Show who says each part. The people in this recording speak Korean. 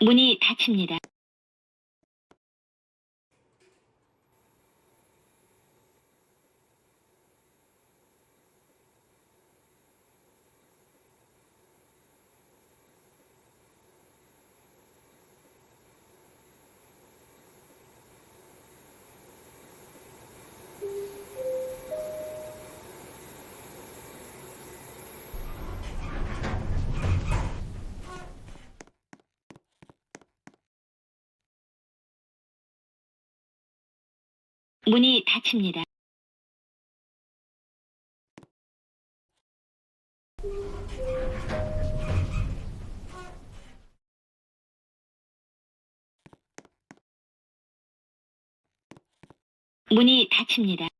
Speaker 1: 문이 닫힙니다. 문이 닫힙니다. 문이 닫힙니다.